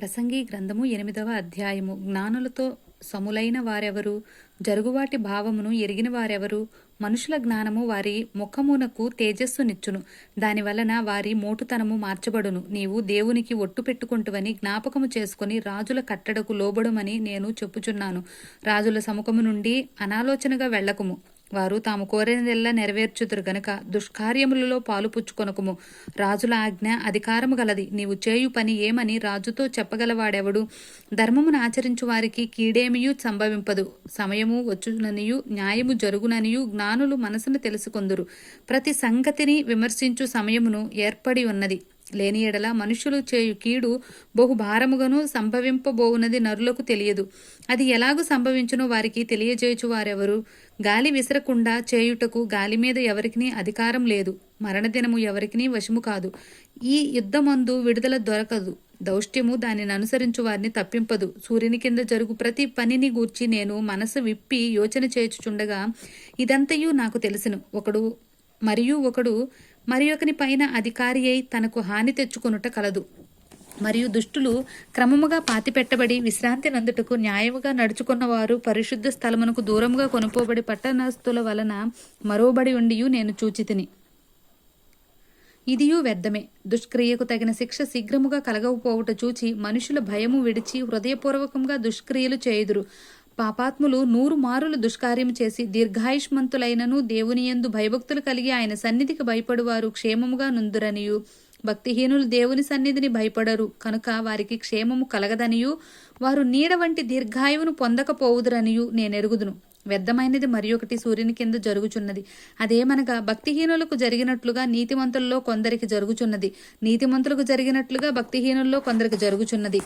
ప్రసంగి గ్రంథము ఎనిమిదవ అధ్యాయము. జ్ఞానులతో సములైన వారెవరు? జరుగువాటి భావమును ఎరిగిన వారెవరు? మనుషుల జ్ఞానము వారి ముఖమునకు తేజస్సునిచ్చును దాని వలన వారి మోటుతనము మార్చబడును. నీవు దేవునికి ఒట్టు పెట్టుకుంటువని జ్ఞాపకము చేసుకుని రాజుల కట్టడకు లోబడమని నేను చెప్పుచున్నాను. రాజుల సముఖము నుండి అనాలోచనగా వెళ్ళకుము వారు తాము కోరినదెల్లా నెరవేర్చుదురు గనుక దుష్కార్యములలో పాలుపుచ్చుకొనకుము రాజుల ఆజ్ఞ అధికారము గలది. నీవు చేయు పని ఏమని రాజుతో చెప్పగలవాడెవడు? ధర్మమును ఆచరించు వారికి కీడేమియు సంభవింపదు. సమయము వచ్చుననియు న్యాయము జరుగుననియు జ్ఞానులు మనసును తెలుసుకొందురు. ప్రతి సంగతిని విమర్శించు సమయమును ఏర్పడి ఉన్నది. లేని ఎడల మనుషులు చేయు కీడు బహుభారముగాను సంభవింపబోవునది నరులకు తెలియదు. అది ఎలాగూ సంభవించునో వారికి తెలియజేయచు వారెవరు? గాలి విసరకుండా చేయుటకు గాలి మీద ఎవరికిని అధికారం లేదు. మరణదినము ఎవరికిని వశము కాదు. ఈ యుద్ధమందు విడుదల దొరకదు. దౌష్ట్యము దానిని అనుసరించు వారిని తప్పింపదు. సూర్యుని కింద జరుగు ప్రతి పనిని గూర్చి నేను మనసు విప్పి యోచన చేయుచుండగా ఇదంతయు నాకు తెలిసిన. ఒకడు మరియు ఒకడు మరి ఒకని పైన అధికారి అయి తనకు హాని తెచ్చుకొనుట కలదు. మరియు దుష్టులు క్రమముగా పాతిపెట్టబడి విశ్రాంతి నందుటకు న్యాయముగా నడుచుకున్న వారు పరిశుద్ధ స్థలమునకు దూరముగా కొనుపోబడి పట్టణస్తుల వలన మరోబడి ఉండియు నేను చూచితిని. ఇదియు వ్యర్థమే. దుష్క్రియకు తగిన శిక్ష శీఘ్రముగా కలగకపోవుట చూచి మనుషుల భయము విడిచి హృదయపూర్వకంగా దుష్క్రియలు చేయుదురు. పాపాత్ములు నూరు మారులు దుష్కార్యం చేసి దీర్ఘాయుష్మంతులైనను దేవుని యందు భయభక్తులు కలిగి ఆయన సన్నిధికి భయపడువారు క్షేమముగా నుందురనియు. భక్తిహీనులు దేవుని సన్నిధిని భయపడరు కనుక వారికి క్షేమము కలగదనియు. వారు నీడ వంటి దీర్ఘాయువును పొందకపోవుదురనియు నేనెరుగుదును. వ్యర్థమైనది మరి ఒకటి సూర్యుని కింద జరుగుచున్నది. అదేమనగా భక్తిహీనులకు జరిగినట్లుగా నీతిమంతుల్లో కొందరికి జరుగుచున్నది. నీతిమంతులకు జరిగినట్లుగా భక్తిహీనుల్లో కొందరికి జరుగుచున్నది.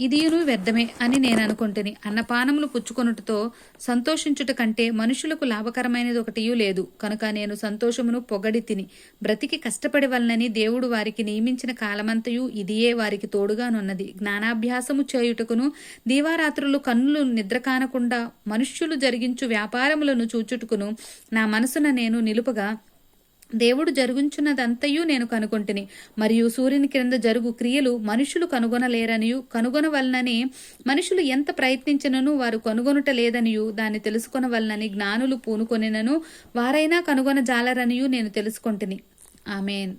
ఇదియును వ్యర్థమే అని నేను అనుకుంటుని అన్నపానములు పుచ్చుకొనుటతో సంతోషించుట కంటే మనుషులకు లాభకరమైనది ఒకటియూ లేదు. కనుక నేను సంతోషమును పొగడి తిని బ్రతికి కష్టపడి వలనని దేవుడు వారికి నియమించిన కాలమంతయు ఇదియే వారికి తోడుగానున్నది జ్ఞానాభ్యాసము చేయుటకును దీవారాత్రులు కన్నులు నిద్ర కానకుండా మనుష్యులు జరిగించు వ్యాపారములను చూచుటకును నా మనసున నేను నిలుపగా దేవుడు జరుగుచున్నదంతయు నేను కనుగొంటిని. మరియు సూర్యుని క్రింద జరుగు క్రియలు మనుషులు కనుగొనలేరనియు కనుగొనవలనని మనుషులు ఎంత ప్రయత్నించినను వారు కనుగొనుట లేదనియు దాన్ని తెలుసుకొనవలనని జ్ఞానులు పూనుకొనినను వారైనా కనుగొనజాలరనియు నేను తెలుసుకొంటిని. ఆమెన్.